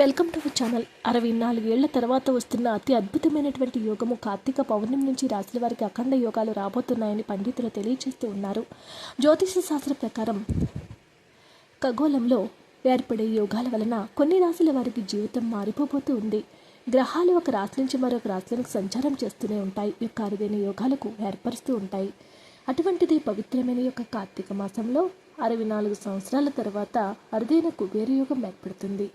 Welcome to channel. అరవై నాలుగేళ్ళ తర్వాత వస్తున్న అతి అద్భుతమైనటువంటి యోగము కార్తీక పౌర్ణమి నుంచి రాశుల వారికి అఖండ యోగాలు రాబోతున్నాయని పండితులు తెలియజేస్తూ ఉన్నారు. జ్యోతిష శాస్త్ర ప్రకారం ఖగోళంలో ఏర్పడే యోగాల వలన కొన్ని రాశుల వారికి జీవితం మారిపోబోతూ ఉంది. గ్రహాలు ఒక రాశి నుంచి మరొక రాశులకు సంచారం చేస్తూనే ఉంటాయి. ఈ యొక్క అరుదైన యోగాలకు ఏర్పరుస్తూ ఉంటాయి. అటువంటిది పవిత్రమైన యొక్క కార్తీక మాసంలో అరవై నాలుగు సంవత్సరాల తర్వాత అరుదైన కుబేర యోగం ఏర్పడుతుంది.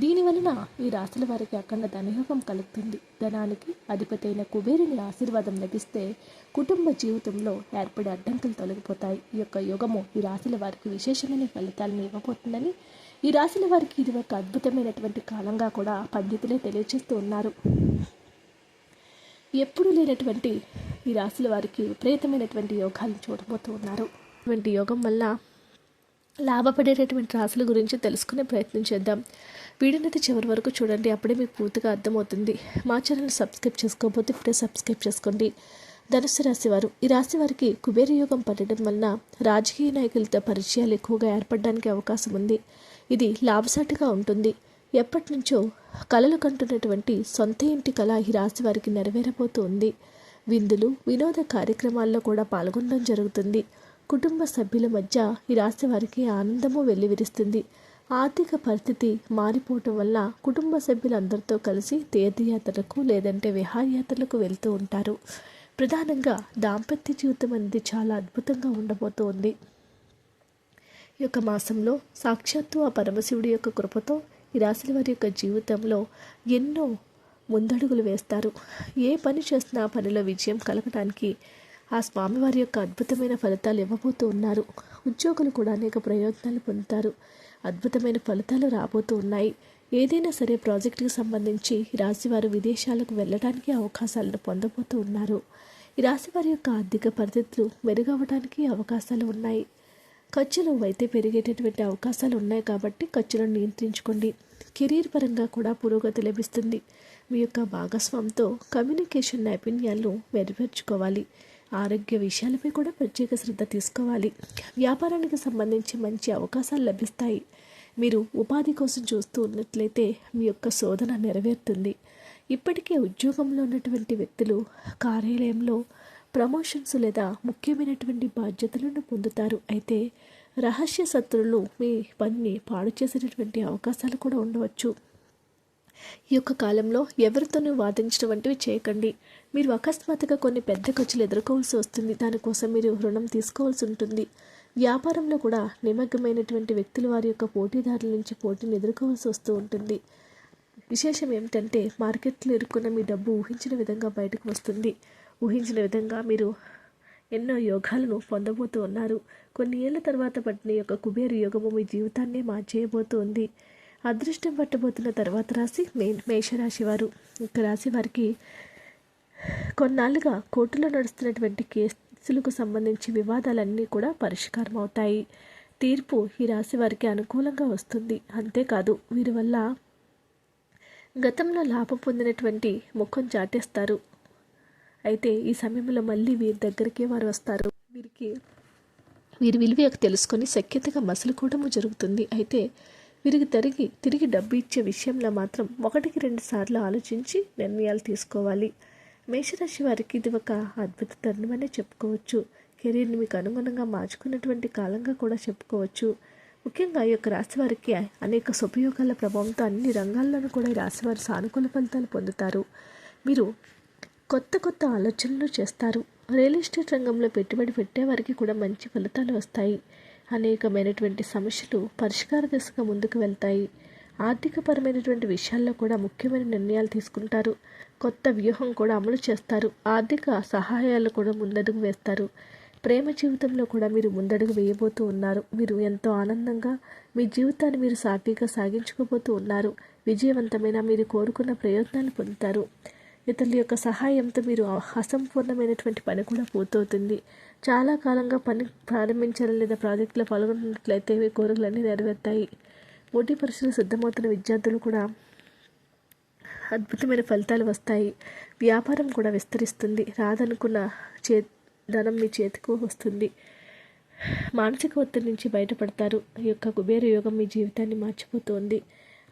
దీని వలన ఈ రాశుల వారికి అఖండ ధనయోగం కలుగుతుంది. ధనానికి అధిపతైన కుబేరుని ఆశీర్వాదం లభిస్తే కుటుంబ జీవితంలో ఏర్పడే అడ్డంకులు తొలగిపోతాయి. ఈ యొక్క యోగము ఈ రాశుల వారికి విశేషమైన ఫలితాలను ఇవ్వబోతుందని ఈ రాశుల వారికి ఇది ఒక అద్భుతమైనటువంటి కాలంగా కూడా పండితులే తెలియజేస్తూ ఉన్నారు. ఎప్పుడు లేనటువంటి ఈ రాశుల వారికి విపరీతమైనటువంటి యోగాలను చూడబోతూ ఉన్నారు. ఇటువంటి యోగం వల్ల లాభపడేటటువంటి రాశుల గురించి తెలుసుకునే ప్రయత్నం చేద్దాం. వీడియోనైతే చివరి వరకు చూడండి అప్పుడే మీకు పూర్తిగా అర్థమవుతుంది. మా ఛానల్ సబ్స్క్రైబ్ చేసుకోకపోతే ఇప్పుడే సబ్స్క్రైబ్ చేసుకోండి. ధనుసు రాశి వారు ఈ రాశి వారికి కుబేర యోగం పడడం వలన రాజకీయ నాయకులతో పరిచయాలు ఎక్కువగా ఏర్పడడానికి అవకాశం ఉంది. ఇది లాభసాటిగా ఉంటుంది. ఎప్పటి నుంచో కళలు కంటున్నటువంటి సొంత ఇంటి కళ ఈ రాశి వారికి నెరవేరబోతూ ఉంది. విందులు వినోద కార్యక్రమాల్లో కూడా పాల్గొనడం జరుగుతుంది. కుటుంబ సభ్యుల మధ్య ఈ రాశి వారికి ఆనందము వెల్లివిరుస్తుంది. ఆర్థిక పరిస్థితి మారిపోవటం వల్ల కుటుంబ సభ్యులందరితో కలిసి తీర్థయాత్రలకు లేదంటే విహారయాత్రలకు వెళ్తూ ఉంటారు. ప్రధానంగా దాంపత్య జీవితం అనేది చాలా అద్భుతంగా ఉండబోతోంది. ఈ యొక్క మాసంలో సాక్షాత్తు ఆ పరమశివుడి యొక్క కృపతో ఈ రాశుల వారి యొక్క జీవితంలో ఎన్నో ముందడుగులు వేస్తారు. ఏ పని చేసినా పనిలో విజయం కలగడానికి ఆ స్వామివారి యొక్క అద్భుతమైన ఫలితాలు ఇవ్వబోతూ ఉన్నారు. ఉద్యోగులు కూడా అనేక ప్రయోజనాలు పొందుతారు. అద్భుతమైన ఫలితాలు రాబోతూ ఉన్నాయి. ఏదైనా సరే ప్రాజెక్టుకి సంబంధించి రాశివారు విదేశాలకు వెళ్ళడానికి అవకాశాలను పొందబోతూ ఉన్నారు. ఈ రాశివారి యొక్క ఆర్థిక పరిస్థితులు మెరుగవడానికి అవకాశాలు ఉన్నాయి. ఖర్చులు అయితే పెరిగేటటువంటి అవకాశాలు ఉన్నాయి కాబట్టి ఖర్చులను నియంత్రించుకోండి. కెరీర్ పరంగా కూడా పురోగతి లభిస్తుంది. మీ యొక్క భాగస్వామితో కమ్యూనికేషన్ నైపుణ్యాలను మెరుగుపరుచుకోవాలి. ఆరోగ్య విషయాలపై కూడా ప్రత్యేక శ్రద్ధ తీసుకోవాలి. వ్యాపారానికి సంబంధించి మంచి అవకాశాలు లభిస్తాయి. మీరు ఉపాధి కోసం చూస్తూ ఉన్నట్లయితే మీ యొక్క శోధన నెరవేరుతుంది. ఇప్పటికే ఉద్యోగంలో ఉన్నటువంటి వ్యక్తులు కార్యాలయంలో ప్రమోషన్స్ లేదా ముఖ్యమైనటువంటి బాధ్యతలను పొందుతారు. అయితే రహస్య శత్రువులు మీ పనిని పాడు చేసేటటువంటి అవకాశాలు కూడా ఉండవచ్చు. ఈ యొక్క కాలంలో ఎవరితోనూ వాదించడం వంటివి చేయకండి. మీరు అకస్మాత్తుగా కొన్ని పెద్ద ఖర్చులు ఎదుర్కోవాల్సి వస్తుంది. దానికోసం మీరు రుణం తీసుకోవాల్సి ఉంటుంది. వ్యాపారంలో కూడా నిమగ్నమైనటువంటి వ్యక్తులు వారి యొక్క పోటీదారుల నుంచి పోటీని ఎదుర్కోవాల్సి వస్తూ ఉంటుంది. విశేషం ఏమిటంటే మార్కెట్లో ఇరుక్కున్న మీ డబ్బు ఊహించిన విధంగా బయటకు వస్తుంది. ఊహించిన విధంగా మీరు ఎన్నో యోగాలను పొందబోతూ ఉన్నారు. కొన్ని ఏళ్ళ తర్వాత పట్టిన యొక్క కుబేర యోగము మీ జీవితాన్నే మార్చేయబోతుంది. అదృష్టం పట్టబోతున్న తర్వాత రాశి మే మేషరాశి వారు. ఇక రాశి వారికి కొన్నాళ్ళుగా కోర్టులో నడుస్తున్నటువంటి కేసులకు సంబంధించి వివాదాలన్నీ కూడా పరిష్కారం అవుతాయి తీర్పు ఈ రాశి వారికి అనుకూలంగా వస్తుంది. అంతేకాదు వీరి వల్ల గతంలో లాభం పొందినటువంటి ముఖం చాటేస్తారు. అయితే ఈ సమయంలో మళ్ళీ వీరి దగ్గరికే వారు వస్తారు. వీరికి వీరి విలువ తెలుసుకొని సఖ్యతగా మసలుకోవడము జరుగుతుంది. అయితే వీరికి తిరిగి తిరిగి డబ్బు ఇచ్చే విషయంలో మాత్రం ఒకటికి రెండు సార్లు ఆలోచించి నిర్ణయాలు తీసుకోవాలి. మేషరాశి వారికి ఇది ఒక అద్భుత తరుణమనే చెప్పుకోవచ్చు. కెరీర్ని మీకు అనుగుణంగా మార్చుకున్నటువంటి కాలంగా కూడా చెప్పుకోవచ్చు. ముఖ్యంగా ఈ యొక్క రాశి వారికి అనేక సుపయోగాల ప్రభావంతో అన్ని రంగాల్లోనూ కూడా ఈ రాశివారు సానుకూల ఫలితాలు పొందుతారు. మీరు కొత్త కొత్త ఆలోచనలు చేస్తారు. రియల్ ఎస్టేట్ రంగంలో పెట్టుబడి పెట్టే వారికి కూడా మంచి ఫలితాలు వస్తాయి. అనేకమైనటువంటి సమస్యలు పరిష్కార దిశగా ముందుకు వెళ్తాయి. ఆర్థికపరమైనటువంటి విషయాల్లో కూడా ముఖ్యమైన నిర్ణయాలు తీసుకుంటారు. కొత్త వ్యూహం కూడా అమలు చేస్తారు. ఆర్థిక సహాయాలు కూడా ముందడుగు వేస్తారు. ప్రేమ జీవితంలో కూడా మీరు ముందడుగు వేయబోతూ ఉన్నారు. మీరు ఎంతో ఆనందంగా మీ జీవితాన్ని మీరు సాఫీగా సాగించుకోబోతూ ఉన్నారు. విజయవంతమైన మీరు కోరుకున్న ప్రయోజనాలు పొందుతారు. ఇతరుల యొక్క సహాయంతో మీరు అసంపూర్ణమైనటువంటి పని కూడా పూర్తవుతుంది. చాలా కాలంగా పని ప్రారంభించాలి లేదా ప్రాజెక్టులో పాల్గొన్నట్లయితే మీ కోరికలన్నీ నెరవేరుతాయి. పోటీ పరీక్షలు సిద్ధమవుతున్న విద్యార్థులు కూడా అద్భుతమైన ఫలితాలు వస్తాయి. వ్యాపారం కూడా విస్తరిస్తుంది. రాదనుకున్న చే ధనం మీ చేతికి వస్తుంది. మానసిక ఒత్తిడి నుంచి బయటపడతారు. ఈ యొక్క కుబేర యోగం మీ జీవితాన్ని మార్చిపోతుంది.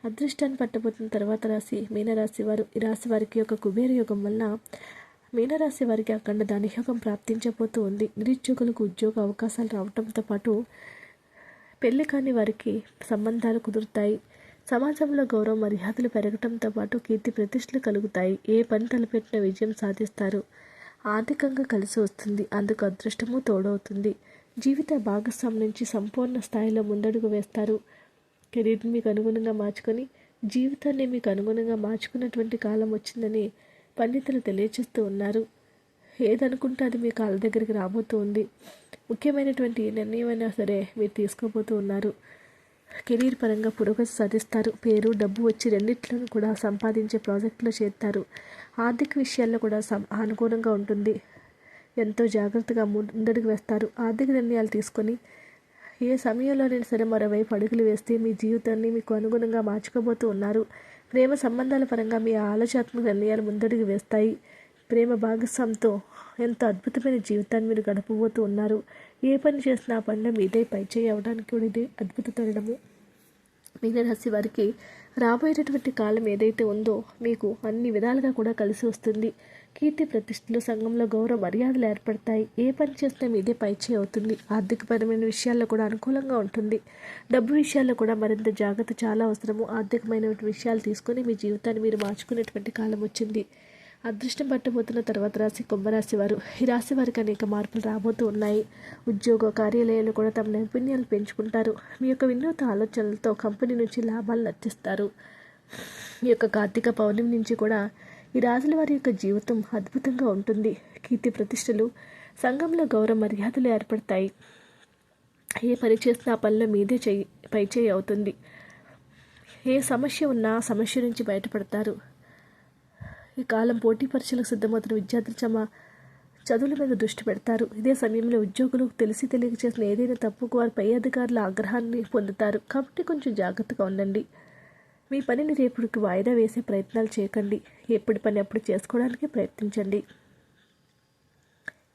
అదృష్టాన్ని పట్టబోతున్న తర్వాత రాశి మీనరాశి వారు ఈ రాశి వారికి యొక్క కుబేర యోగం వలన మీనరాశి వారికి అఖండ ధనయోగం ప్రాప్తించబోతూ ఉంది నిరుద్యోగులకు ఉద్యోగ అవకాశాలు రావడంతో పాటు పెళ్ళి కాని వారికి సంబంధాలు కుదురుతాయి. సమాజంలో గౌరవ మర్యాదలు పెరగటంతో పాటు కీర్తి ప్రతిష్టలు కలుగుతాయి. ఏ పని తలపెట్టిన విజయం సాధిస్తారు. ఆర్థికంగా కలిసి వస్తుంది. అందుకు అదృష్టము తోడవుతుంది. జీవిత భాగస్వామి నుంచి సంపూర్ణ స్థాయిలో ముందడుగు వేస్తారు. కెరీర్ని మీకు అనుగుణంగా మార్చుకొని జీవితాన్ని మీకు అనుగుణంగా మార్చుకున్నటువంటి కాలం వచ్చిందని పండితులు తెలియచేస్తూ ఉన్నారు. ఏదనుకుంటే అది మీ కాళ్ళ దగ్గరికి రాబోతూ ఉంది ముఖ్యమైనటువంటి నిర్ణయం నిర్ణయమైనా సరే మీరు తీసుకోబోతూ ఉన్నారు. కెరీర్ పరంగా పురోగతి సాధిస్తారు. పేరు డబ్బు వచ్చి రెండిట్లను కూడా సంపాదించే ప్రాజెక్టులో చేస్తారు. ఆర్థిక విషయాల్లో కూడా సం అనుకూలంగా ఉంటుంది. ఎంతో జాగ్రత్తగా ముందడుగు వేస్తారు. ఆర్థిక నిర్ణయాలు తీసుకొని ఏ సమయంలోనైనా సరే మరోవైపు అడుగులు వేస్తే మీ జీవితాన్ని మీకు అనుగుణంగా మార్చుకోబోతూ ఉన్నారు. ప్రేమ సంబంధాల పరంగా మీ ఆలోచనాత్మక నిర్ణయాలు ముందడుగు వేస్తాయి. ప్రేమ భాగస్వామితో ఎంత అద్భుతమైన జీవితాన్ని మీరు గడపబోతూ ఉన్నారు? ఏ పని చేసినా ఆ పనిలో మీదే పైచేయి అవడానికి కూడా ఇదే అద్భుత తరుణము. మీనరాశి వారికి రాబోయేటటువంటి కాలం ఏదైతే ఉందో మీకు అన్ని విధాలుగా కూడా కలిసి వస్తుంది. కీర్తి ప్రతిష్టలు సంఘంలో గౌరవ మర్యాదలు ఏర్పడతాయి. ఏ పని చేసినా మీదే పైచే అవుతుంది. ఆర్థికపరమైన విషయాల్లో కూడా అనుకూలంగా ఉంటుంది. డబ్బు విషయాల్లో కూడా మరింత జాగ్రత్త చాలా అవసరము. ఆర్థికమైన విషయాలు తీసుకొని మీ జీవితాన్ని మీరు మార్చుకునేటువంటి కాలం వచ్చింది. అదృష్టం పట్టబోతున్న తర్వాత రాశి కుంభరాశి వారు ఈ రాశి వారికి అనేక మార్పులు రాబోతూ ఉన్నాయి. ఉద్యోగ కార్యాలయాలు కూడా తమ నైపుణ్యాలు పెంచుకుంటారు. మీ యొక్క వినూత ఆలోచనలతో కంపెనీ నుంచి లాభాలు నచ్చిస్తారు. ఈ యొక్క కార్తీక పౌర్ణమి నుంచి కూడా ఈ రాజుల వారి యొక్క జీవితం అద్భుతంగా ఉంటుంది. కీర్తి ప్రతిష్టలు సంఘంలో గౌరవ మర్యాదలు ఏర్పడతాయి. ఏ పని చేసినా ఆ పనిలో మీదే చేయి పైచేయి అవుతుంది. ఏ సమస్య ఉన్నా సమస్య నుంచి బయటపడతారు. ఈ కాలం పోటీ పరీక్షలకు సిద్ధమవుతున్న విద్యార్థులు తమ చదువుల మీద దృష్టి పెడతారు. ఇదే సమయంలో ఉద్యోగులు తెలిసి తెలియక చేసిన ఏదైనా తప్పుకు వారి పై అధికారుల ఆగ్రహాన్ని పొందుతారు. కాబట్టి కొంచెం జాగ్రత్తగా ఉండండి. మీ పనిని రేపుడికి వాయిదా వేసే ప్రయత్నాలు చేయకండి. ఎప్పటి పని అప్పుడు చేసుకోవడానికి ప్రయత్నించండి.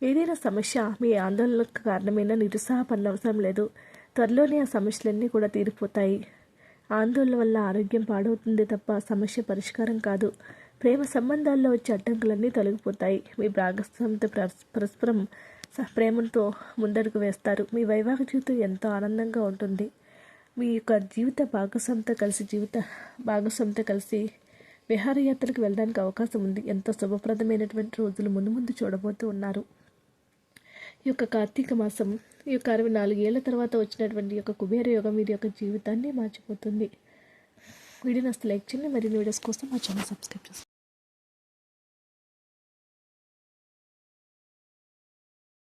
ఏదైనా సమస్య మీ ఆందోళనకు కారణమైన నిరుత్సాహపడిన అవసరం లేదు. త్వరలోనే ఆ సమస్యలన్నీ కూడా తీరిపోతాయి. ఆందోళన వల్ల ఆరోగ్యం పాడవుతుంది తప్ప సమస్య పరిష్కారం కాదు. ప్రేమ సంబంధాల్లో వచ్చే అడ్డంకులన్నీ తొలగిపోతాయి. మీ భాగస్వామితో పరస్పరం ప్రేమతో ముందడుగు వేస్తారు. మీ వైవాహిక జీవితం ఎంతో ఆనందంగా ఉంటుంది. మీ యొక్క జీవిత భాగస్వామితో కలిసి జీవిత భాగస్వామితో కలిసి విహారయాత్రకు వెళ్ళడానికి అవకాశం ఉంది. ఎంతో శుభప్రదమైనటువంటి రోజులు ముందు ముందు చూడబోతూ ఉన్నారు. ఈ యొక్క కార్తీక మాసం ఈ యొక్క అరవై నాలుగేళ్ళ తర్వాత వచ్చినటువంటి యొక్క కుబేర యోగం వీరి యొక్క జీవితాన్ని మార్చిపోతుంది. వీడియో నస్తే లైక్ చేయండి. మరిన్ని వీడియోస్ కోసం మా ఛానల్ సబ్స్క్రైబ్ చేసుకోండి.